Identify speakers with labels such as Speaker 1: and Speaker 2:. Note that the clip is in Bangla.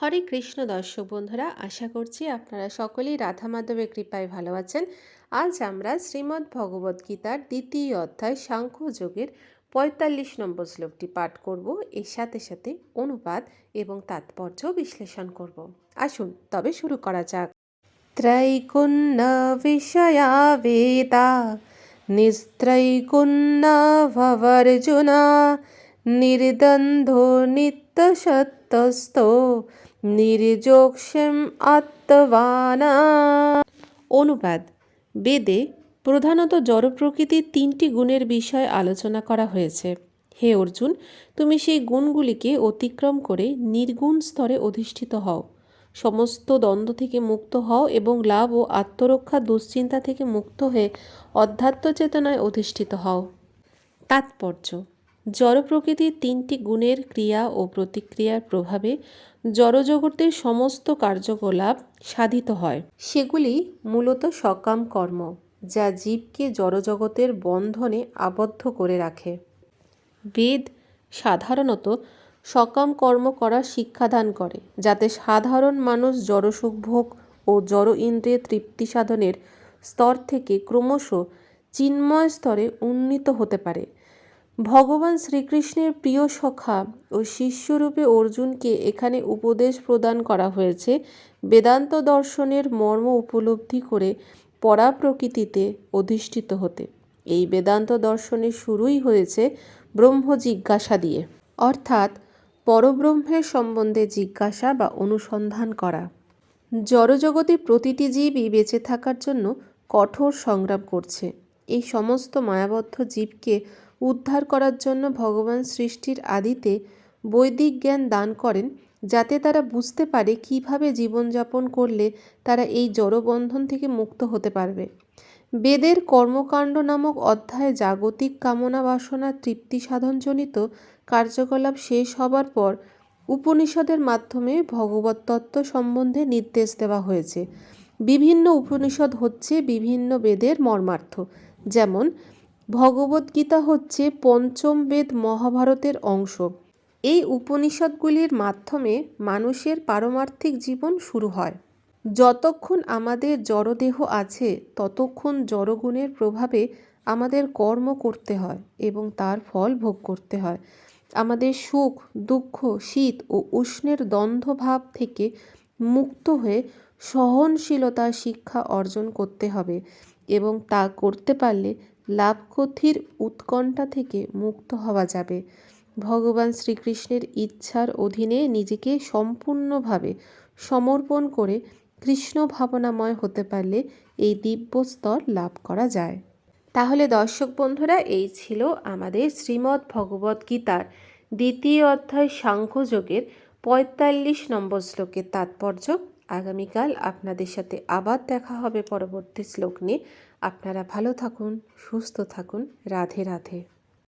Speaker 1: হরে কৃষ্ণ দর্শক বন্ধুরা, আশা করছি আপনারা সকলেই রাধা মাধবের কৃপায় ভালো আছেন। আজ আমরা শ্রীমদ্ ভগবদ গীতার দ্বিতীয় অধ্যায় সাংখ্য যোগের পঁয়তাল্লিশ নম্বর শ্লোকটি পাঠ করব। এর সাথে সাথে অনুবাদ এবং তাৎপর্য বিশ্লেষণ করব। আসুন, তবে শুরু করা যাক। ত্রৈকুণ্য বিষয়া বেতা নিস্ত্রৈকুণ্য ভবর্জুনা, নির্দ্বন্দ্ব নিত্যসত্যস্ত নির্যোগস্যম আত্মবানা। অনুবাদ। বেদে প্রধানত জড় প্রকৃতির তিনটি গুণের বিষয় আলোচনা করা হয়েছে। হে অর্জুন, তুমি সেই গুণগুলিকে অতিক্রম করে নির্গুণ স্তরে অধিষ্ঠিত হও। সমস্ত দ্বন্দ্ব থেকে মুক্ত হও এবং লাভ ও আত্মরক্ষা দুশ্চিন্তা থেকে মুক্ত হয়ে অধ্যাত্ম চেতনায় অধিষ্ঠিত হও। তাৎপর্য। জড় প্রকৃতির তিনটি গুণের ক্রিয়া ও প্রতিক্রিয়ার প্রভাবে জড়জগতের সমস্ত কার্যকলাপ সাধিত হয়। সেগুলি মূলত সকাম কর্ম, যা জীবকে জড়জগতের বন্ধনে আবদ্ধ করে রাখে। বেদ সাধারণত সকাম কর্ম করার শিক্ষাদান করে, যাতে সাধারণ মানুষ জড়সুখ ভোগ ও জড় ইন্দ্রিয় তৃপ্তি সাধনের স্তর থেকে ক্রমশ চিন্ময় স্তরে উন্নীত হতে পারে। ভগবান শ্রীকৃষ্ণের প্রিয় সখা ও শিষ্যরূপে অর্জুনকে এখানে উপদেশ প্রদান করা হয়েছে। বেদান্ত দর্শনের মর্ম উপলব্ধি করে পরা প্রকৃতিতে অধিষ্ঠিত হতে। এই বেদান্ত দর্শনের শুরুই হয়েছে ব্রহ্ম জিজ্ঞাসা দিয়ে। অর্থাৎ পরব্রহ্মের সম্বন্ধে জিজ্ঞাসা বা অনুসন্ধান করা। জড়জগতে প্রতিটি জীবই বেঁচে থাকার জন্য কঠোর সংগ্রাম করছে। এই সমস্ত মায়াবদ্ধ জীবকে উদ্ধার করার জন্য ভগবান সৃষ্টির আদিতে বৈদিক জ্ঞান দান করেন, যাতে তারা বুঝতে পারে কীভাবে জীবনযাপন করলে তারা এই জড়বন্ধন থেকে মুক্ত হতে পারবে। বেদের কর্মকাণ্ড নামক অধ্যায়ে জাগতিক কামনা বাসনা তৃপ্তি সাধনজনিত কার্যকলাপ শেষ হবার পর উপনিষদের মাধ্যমে ভগবত তত্ত্ব সম্বন্ধে নির্দেশ দেওয়া হয়েছে। বিভিন্ন উপনিষদ হচ্ছে বিভিন্ন বেদের মর্মার্থ, যেমন ভগবদ্গীতা হচ্ছে পঞ্চম বেদ মহাভারতের অংশ। এই উপনিষদগুলির মাধ্যমে মানুষের পারমার্থিক জীবন শুরু হয়। যতক্ষণ আমাদের জড়দেহ আছে, ততক্ষণ জড়গুণের প্রভাবে আমাদের কর্ম করতে হয় এবং তার ফল ভোগ করতে হয়। আমাদের সুখ, দুঃখ, শীত ও উষ্ণের দ্বন্দ্বভাব থেকে মুক্ত হয়ে সহনশীলতা শিক্ষা অর্জন করতে হবে এবং তা করতে পারলে লাভ ক্ষতির উৎকণ্ঠা থেকে মুক্ত হওয়া যাবে। ভগবান শ্রীকৃষ্ণের ইচ্ছার অধীনে নিজেকে সম্পূর্ণভাবে সমর্পণ করে কৃষ্ণ ভাবনাময় হতে পারলে এই দিব্য স্তর লাভ করা যায়। তাহলে দর্শক বন্ধুরা, এই ছিল আমাদের শ্রীমদ্ ভগবদ গীতার দ্বিতীয় অধ্যায় সাংখ্যযোগের পঁয়তাল্লিশ নম্বর শ্লোকের তাৎপর্য। আগামীকাল আপনাদের সাথে আবার দেখা হবে পরবর্তী শ্লোক নিয়ে। আপনারা ভালো থাকুন, সুস্থ থাকুন। রাধে রাধে।